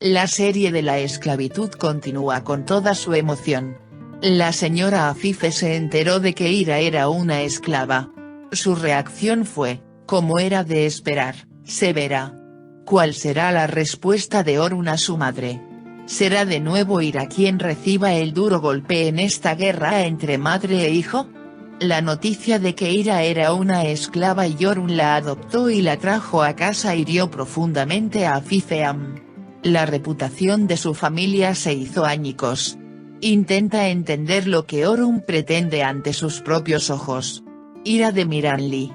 La serie de la esclavitud continúa con toda su emoción. La señora Afife se enteró de que Ira era una esclava. Su reacción fue, como era de esperar, severa. ¿Cuál será la respuesta de Orun a su madre? ¿Será de nuevo Ira quien reciba el duro golpe en esta guerra entre madre e hijo? La noticia de que Ira era una esclava y Orun la adoptó y la trajo a casa hirió profundamente a Afifeam. La reputación de su familia se hizo añicos. Intenta entender lo que Orun pretende ante sus propios ojos. Ira de Miranli.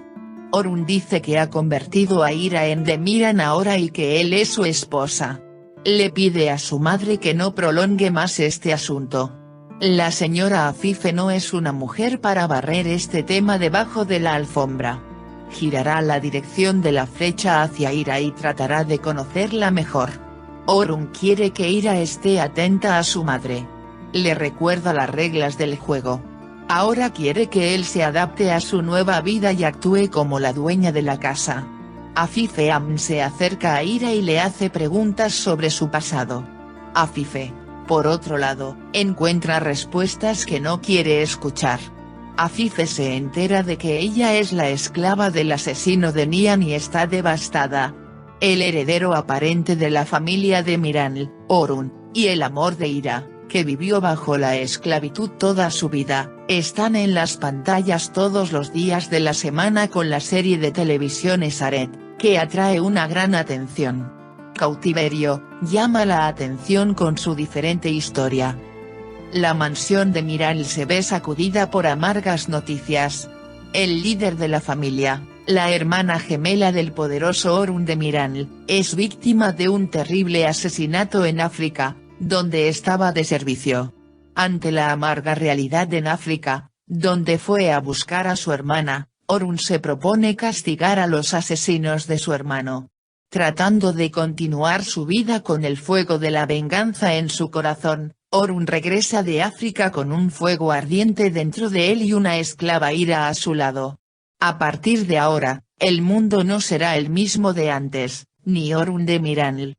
Orun dice que ha convertido a Ira en Demiran ahora y que él es su esposa. Le pide a su madre que no prolongue más este asunto. La señora Afife no es una mujer para barrer este tema debajo de la alfombra. Girará la dirección de la flecha hacia Ira y tratará de conocerla mejor. Orun quiere que Ira esté atenta a su madre. Le recuerda las reglas del juego. Ahora quiere que él se adapte a su nueva vida y actúe como la dueña de la casa. Afife Am se acerca a Ira y le hace preguntas sobre su pasado. Afife, por otro lado, encuentra respuestas que no quiere escuchar. Afife se entera de que ella es la esclava del asesino de Nian y está devastada. El heredero aparente de la familia de Miranl, Orun, y el amor de Ira, que vivió bajo la esclavitud toda su vida, están en las pantallas todos los días de la semana con la serie de televisión Esaret, que atrae una gran atención. Cautiverio, llama la atención con su diferente historia. La mansión de Miral se ve sacudida por amargas noticias. El líder de la familia, la hermana gemela del poderoso Orun de Miral, es víctima de un terrible asesinato en África, donde estaba de servicio. Ante la amarga realidad en África, donde fue a buscar a su hermana, Orun se propone castigar a los asesinos de su hermano. Tratando de continuar su vida con el fuego de la venganza en su corazón, Orun regresa de África con un fuego ardiente dentro de él y una esclava ira a su lado. A partir de ahora, el mundo no será el mismo de antes, ni Orun de Miranl,